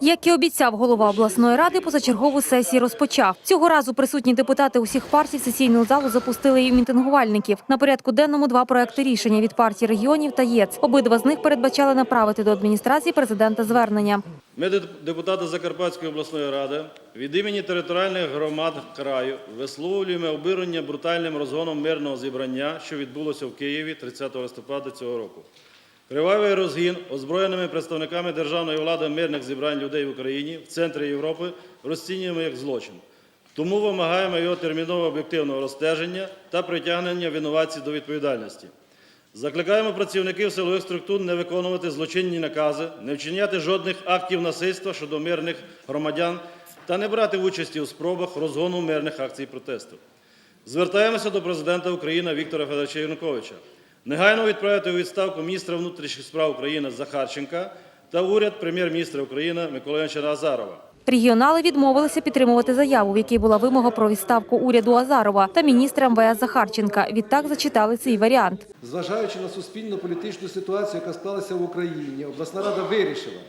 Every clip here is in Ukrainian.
Як і обіцяв голова обласної ради, позачергову сесію розпочав. Цього разу присутні депутати усіх партій в сесійну залу запустили і мітингувальників. На порядку денному два проекти рішення від партії регіонів та ЄЦ. Обидва з них передбачали направити до адміністрації президента звернення. Ми, депутати Закарпатської обласної ради, від імені територіальних громад краю висловлюємо обурення брутальним розгоном мирного зібрання, що відбулося в Києві 30 листопада цього року. Кривавий розгін озброєними представниками державної влади мирних зібрань людей в Україні в центрі Європи розцінюємо як злочин. Тому вимагаємо його термінового об'єктивного розстеження та притягнення винуватців до відповідальності. Закликаємо працівників силових структур не виконувати злочинні накази, не вчиняти жодних актів насильства щодо мирних громадян та не брати участі у спробах розгону мирних акцій протесту. Звертаємося до президента України Віктора Федоровича Януковича. Негайно відправити у відставку міністра внутрішніх справ України Захарченка та уряд прем'єр-міністра України Миколаївича Азарова. Регіонали відмовилися підтримувати заяву, в якій була вимога про відставку уряду Азарова та міністра МВС Захарченка. Відтак зачитали цей варіант. Зважаючи на суспільно-політичну ситуацію, яка склалася в Україні, обласна рада вирішила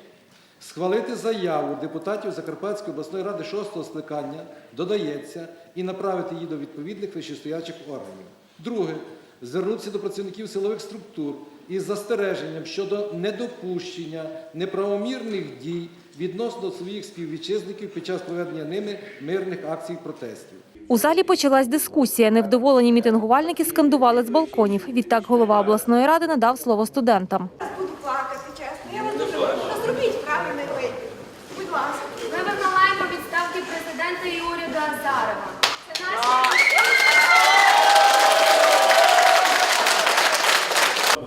схвалити заяву депутатів Закарпатської обласної ради шостого скликання, додається, і направити її до відповідних вищестоячих органів. Друге, звернутися до працівників силових структур із застереженням щодо недопущення неправомірних дій відносно своїх співвітчизників під час проведення ними мирних акцій протестів. У залі почалась дискусія. Невдоволені мітингувальники скандували з балконів. Відтак голова обласної ради надав слово студентам. буду плакати, чесно. Я вас дуже прошу. Зробіть правильний вибір. Будь ласка. Ми вимагаємо відставки президента і уряду Азарова. Це наші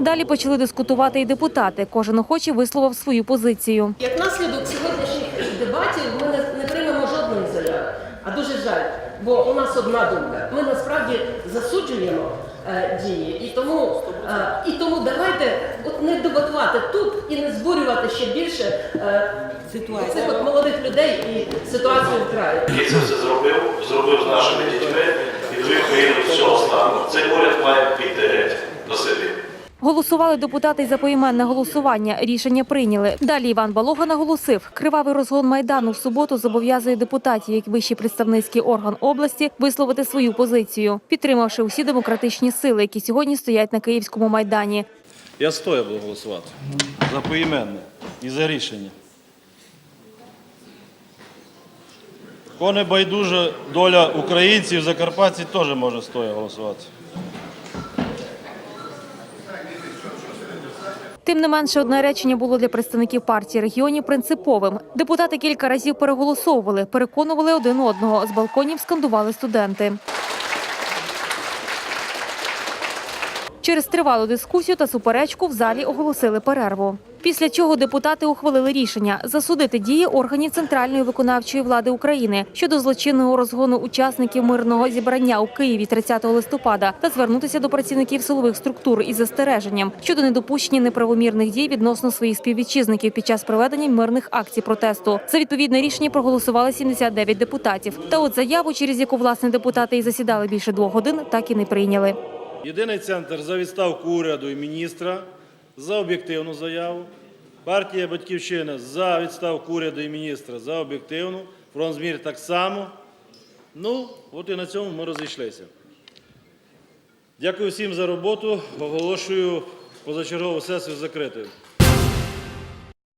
Далі почали дискутувати і депутати. Кожен охоче висловив свою позицію. Як наслідок сьогоднішніх дебатів ми не, не приймемо жодної заяви. А дуже жаль, бо у нас одна думка. Ми насправді засуджуємо е, дії, і тому, е, і тому давайте от не дебатувати тут і не збурювати ще більше е, цих от молодих людей і ситуацію в краї. який це все зробив, зробив з нашими дітьми і країну до цього стану. Цей уряд має піти геть до селі. Голосували депутати за поіменне голосування. Рішення прийняли. Далі Іван Балога наголосив, кривавий розгон майдану в суботу зобов'язує депутатів, як вищий представницький орган області, висловити свою позицію, підтримавши усі демократичні сили, які сьогодні стоять на київському майдані. Я стоя буду голосувати за поіменне і за рішення. Кого не байдужа доля українців, закарпатців теж може стоя голосувати. Тим не менше, одне речення було для представників партії регіонів принциповим. Депутати кілька разів переголосовували, переконували один одного. З балконів скандували студенти. Через тривалу дискусію та суперечку в залі оголосили перерву. Після чого депутати ухвалили рішення засудити дії органів центральної виконавчої влади України щодо злочинного розгону учасників мирного зібрання у Києві 30 листопада та звернутися до працівників силових структур із застереженням щодо недопущення неправомірних дій відносно своїх співвітчизників під час проведення мирних акцій протесту. За відповідне рішення проголосували 79 депутатів. Та от заяву, через яку власне депутати і засідали більше двох годин, так і не прийняли. Єдиний центр за відставку уряду і міністра за об'єктивну заяву. Партія Батьківщина за відставку уряду і міністра за об'єктивну. Фронт змір так само. Ну, от і на цьому ми розійшлися. Дякую всім за роботу. Оголошую позачергову сесію закритою.